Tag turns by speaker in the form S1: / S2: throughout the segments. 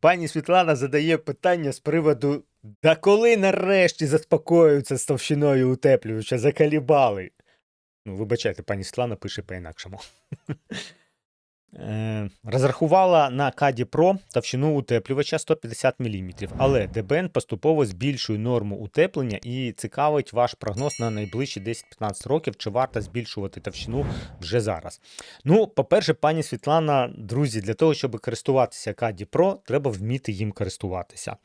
S1: Пані Світлана задає питання з приводу: да коли нарешті заспокоюються з товщиною утеплювача, закалібали. Ну, вибачайте, пані Світлана пише по-інакшому. Е, Розрахувала на Каді Pro товщину утеплювача 150 мм, але ДБН поступово збільшує норму утеплення і цікавить ваш прогноз на найближчі 10-15 років, чи варто збільшувати товщину вже зараз. Ну, по-перше, пані Світлана, друзі, для того, щоб користуватися Каді Pro, треба вміти їм користуватися.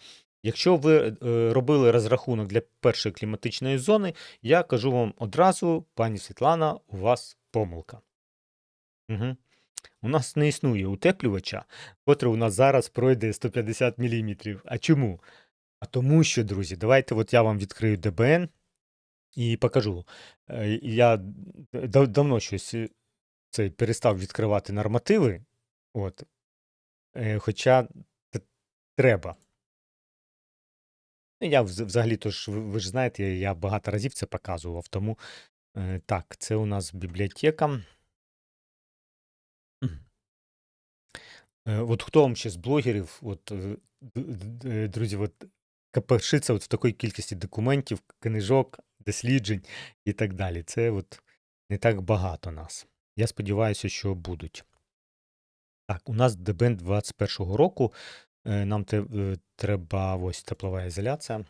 S1: Якщо ви е, робили розрахунок для першої кліматичної зони, я кажу вам одразу, пані Світлана, у вас помилка. Угу. У нас не існує утеплювача, котрий у нас зараз пройде 150 мм. А чому? А тому що, друзі, давайте от я вам відкрию ДБН і покажу. Е, Я дав- давно щось е, цей, перестав відкривати нормативи, от, е, хоча треба. Ну, Я взагалі, то ж, ви ж знаєте, я, багато разів це показував, тому так, це у нас бібліотека. Е, От хто вам ще з блогерів, от, д- е, друзі, от, копошиться от в такій кількості документів, книжок, досліджень і так далі. Це от не так багато нас. Я сподіваюся, що будуть. Так, у нас ДБН 21-го року. Е, Нам те- е, треба ось теплова ізоляція.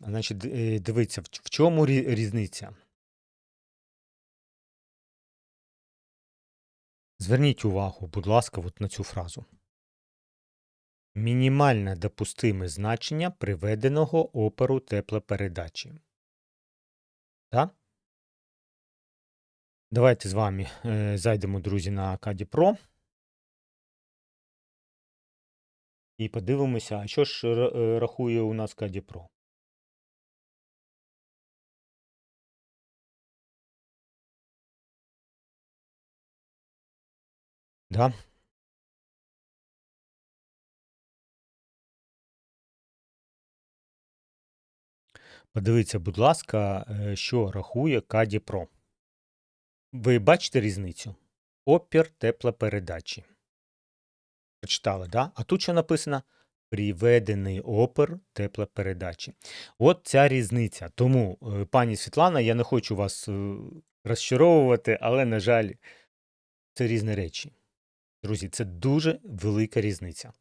S1: Значить, е, дивіться, в чому різниця? Зверніть увагу, будь ласка, от на цю фразу. Мінімальне допустиме значення приведеного опору теплопередачі. Так? Давайте з вами е, зайдемо, друзі, на Каді Pro. І подивимося, що ж е, рахує у нас Каді Pro. Да? Подивіться, будь ласка, е, що рахує Каді Pro. Ви бачите різницю? Опір теплопередачі. Прочитали, да? А тут що написано? Приведений опір теплопередачі. От ця різниця. Тому, е, пані Світлана, я не хочу вас е, розчаровувати, але, на жаль, це різні речі. Друзі, це дуже велика різниця.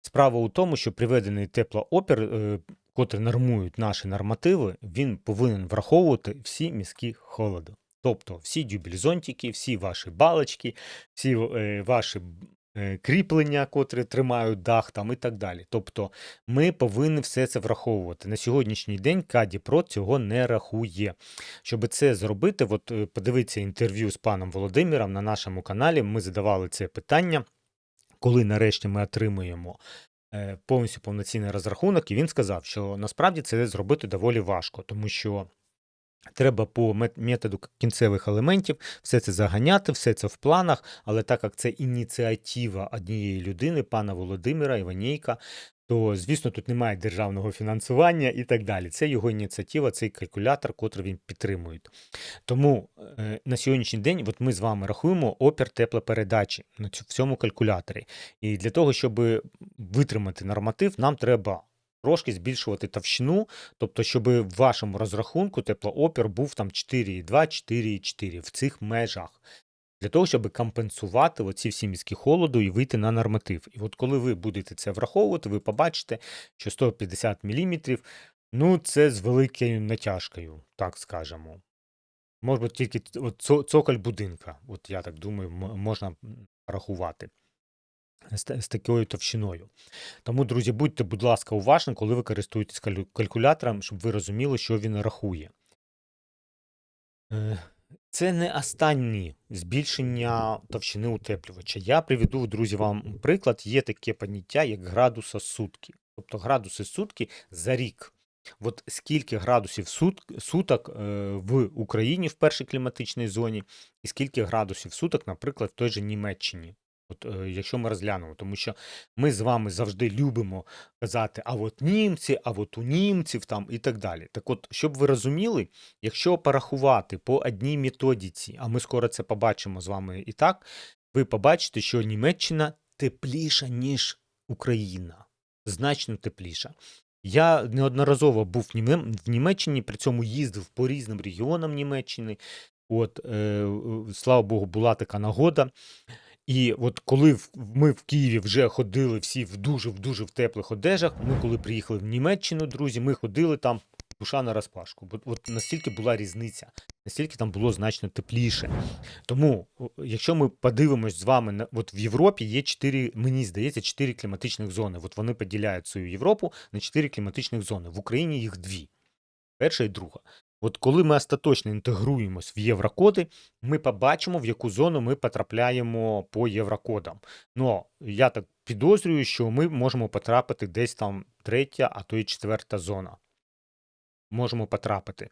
S1: Справа у тому, що приведений теплоопір, е, котрий нормують наші нормативи, він повинен враховувати всі міські холоди. Тобто всі дюбельзонтики, всі ваші балочки, всі е, ваші кріплення, котрі тримають дах там і так далі. Тобто ми повинні все це враховувати. На сьогоднішній день Каді Про цього не рахує. Щоб це зробити, от е, подивіться інтерв'ю з паном Володимиром на нашому каналі. Ми задавали це питання коли нарешті ми отримуємо е, повністю повноцінний розрахунок, і він сказав, що насправді це зробити доволі важко, тому що треба по мет- методу кінцевих елементів все це заганяти, все це в планах, але так як це ініціатива однієї людини, пана Володимира Іванійка, то, звісно, тут немає державного фінансування і так далі. Це його ініціатива, цей калькулятор, котрий він підтримує. Тому е, на сьогоднішній день от ми з вами рахуємо опір теплопередачі на цьому калькуляторі. І для того, щоб витримати норматив, нам треба трошки збільшувати товщину, тобто, щоб в вашому розрахунку теплоопір був там 4,2, 4,4 в цих межах. Для того, щоб компенсувати оці всі міські холоду і вийти на норматив. І от коли ви будете це враховувати, ви побачите, що 150 мм, ну це з великою натяжкою, так скажемо. Може тільки цоколь будинка, от я так думаю, можна рахувати з, такою товщиною. Тому, друзі, будьте, будь ласка, уважні, коли ви користуєтесь калькулятором, щоб ви розуміли, що він рахує. Е, Це не останнє збільшення товщини утеплювача. Я приведу, друзі, вам приклад. Є таке поняття, як градуса сутки. Тобто градуси сутки за рік. От скільки градусів сут, суток е, в Україні в першій кліматичній зоні, і скільки градусів суток, наприклад, в той же Німеччині. От, е, якщо ми розглянемо, тому що ми з вами завжди любимо казати, а от німці, а от у німців там і так далі. Так от, щоб ви розуміли, якщо порахувати по одній методиці, а ми скоро це побачимо з вами і так, ви побачите, що Німеччина тепліша, ніж Україна значно тепліша. Я неодноразово був в, Німеччині, при цьому їздив по різним регіонам Німеччини. От, е, слава Богу, була така нагода. І от коли ми в Києві вже ходили всі в дуже в дуже в теплих одежах, ми коли приїхали в Німеччину, друзі, ми ходили там душа на розпашку. Бо от настільки була різниця, настільки там було значно тепліше. Тому, якщо ми подивимось з вами на от в Європі є чотири, мені здається, чотири кліматичних зони. От вони поділяють свою Європу на чотири кліматичних зони. В Україні їх дві. Перша і друга. От коли ми остаточно інтегруємось в єврокоди, ми побачимо, в яку зону ми потрапляємо по єврокодам. Ну, я так підозрюю, що ми можемо потрапити десь там третя, а то і четверта зона. Можемо потрапити.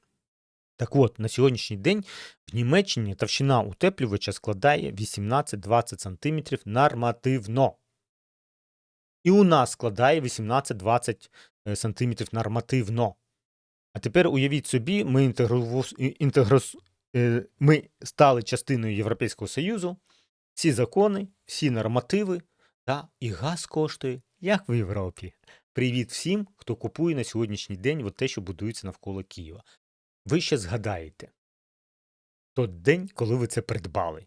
S1: Так от, на сьогоднішній день в Німеччині товщина утеплювача складає 18-20 см нормативно. І у нас складає 18-20 см нормативно. А тепер уявіть собі, ми, інтегру... інтегрос... е, ми стали частиною Європейського Союзу, всі закони, всі нормативи, та і газ коштує, як в Європі. Привіт всім, хто купує на сьогоднішній день от те, що будується навколо Києва. Ви ще згадаєте той день, коли ви це придбали.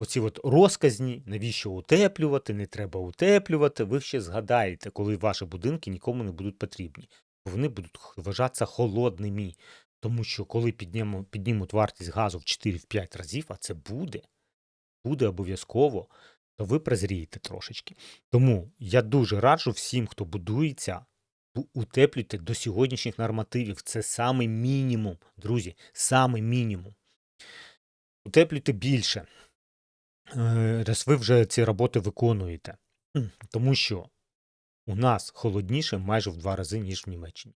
S1: Оці от розказні, навіщо утеплювати, не треба утеплювати, ви ще згадаєте, коли ваші будинки нікому не будуть потрібні. Вони будуть вважатися холодними. Тому що коли піднімуть, піднімуть вартість газу в 4-5 разів, а це буде, буде обов'язково, то ви прозрієте трошечки. Тому я дуже раджу всім, хто будується, утеплюйте до сьогоднішніх нормативів. Це самий мінімум, друзі, самий мінімум. Утеплюйте більше, е, раз ви вже ці роботи виконуєте. Тому що у нас холодніше майже в два рази, ніж в Німеччині.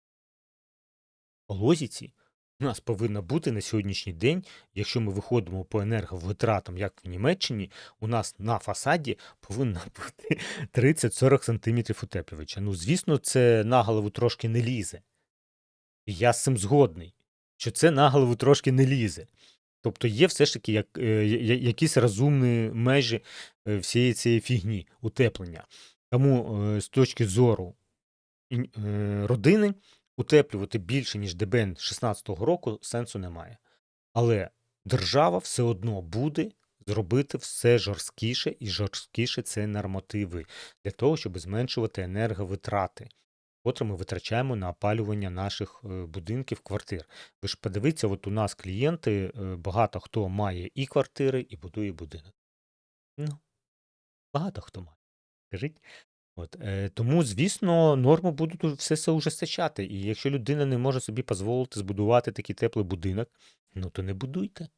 S1: По логіці у нас повинно бути на сьогоднішній день, якщо ми виходимо по енерговитратам, як в Німеччині, у нас на фасаді повинно бути 30-40 см утеплювача. Ну, звісно, це на голову трошки не лізе. І я з цим згодний, що це на голову трошки не лізе. Тобто є все ж таки як, е, якісь розумні межі е, всієї цієї фігні утеплення. Тому е, з точки зору е, родини утеплювати більше, ніж ДБН 16-го року сенсу немає. Але держава все одно буде зробити все жорсткіше і жорсткіше це нормативи для того, щоб зменшувати енерговитрати, котрі ми витрачаємо на опалювання наших е, будинків, квартир. Ви ж подивіться, от у нас клієнти, багато хто має і квартири, і будує будинок. Ну, багато хто має. Скажіть. От, е, тому, звісно, норми будуть все це ужесточати. І якщо людина не може собі дозволити збудувати такий теплий будинок, ну то не будуйте.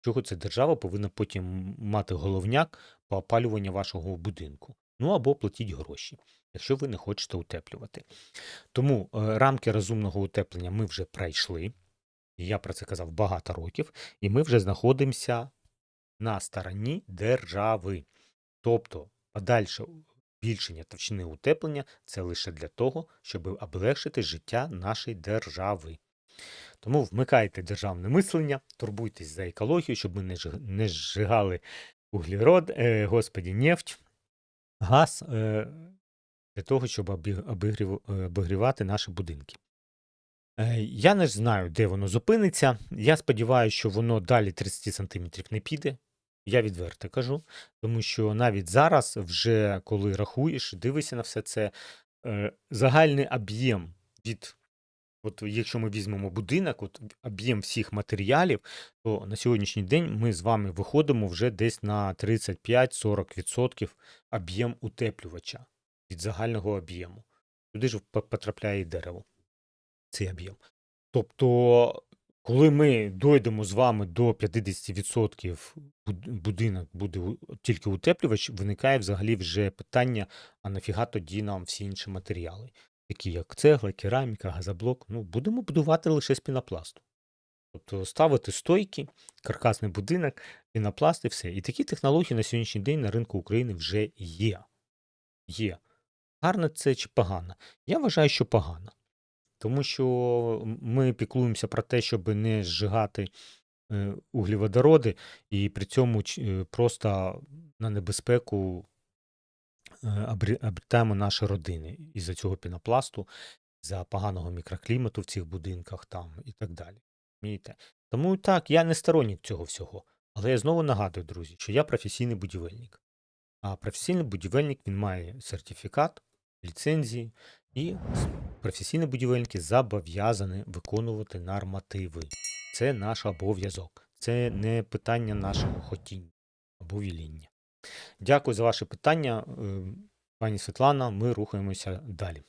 S1: Чого це держава повинна потім мати головняк по опалюванню вашого будинку? Ну або платіть гроші, якщо ви не хочете утеплювати. Тому е, рамки розумного утеплення ми вже пройшли. Я про це казав багато років, і ми вже знаходимося на стороні держави. Тобто, подальше збільшення товщини утеплення це лише для того, щоб облегшити життя нашої держави. Тому вмикайте державне мислення, турбуйтесь за екологію, щоб ми не, зжигали углерод, е, господі, нефть, газ е, для того, щоб е, обігрівати наші будинки. Е, Я не знаю, де воно зупиниться. Я сподіваюся, що воно далі 30 см не піде. Я відверто кажу, тому що навіть зараз, вже коли рахуєш, дивишся на все це, е, загальний об'єм від, от якщо ми візьмемо будинок, от об'єм всіх матеріалів, то на сьогоднішній день ми з вами виходимо вже десь на 35-40% об'єм утеплювача від загального об'єму. Туди ж потрапляє і дерево цей об'єм. Тобто, коли ми дойдемо з вами до 50% будинок буде тільки утеплювач, виникає взагалі вже питання: а нафіга тоді нам всі інші матеріали, такі як цегла, кераміка, газоблок. Ну, будемо будувати лише з пінопласту. Тобто ставити стойки, каркасний будинок, пінопласт і все. І такі технології на сьогоднішній день на ринку України вже є. Є. Гарно це чи погано? Я вважаю, що погано. Тому що ми піклуємося про те, щоб не зжигати е, углеводороди, і при цьому е, просто на небезпеку е, обрі- обертаємо наші родини із-за цього пінопласту, за поганого мікроклімату в цих будинках там і так далі. Тому так, я не сторонник цього всього. Але я знову нагадую, друзі, що я професійний будівельник. А професійний будівельник він має сертифікат, ліцензії, і професійні будівельники зобов'язані виконувати нормативи. Це наш обов'язок. Це не питання нашого хотіння або віління. Дякую за ваші питання, е, пані Світлана. Ми рухаємося далі.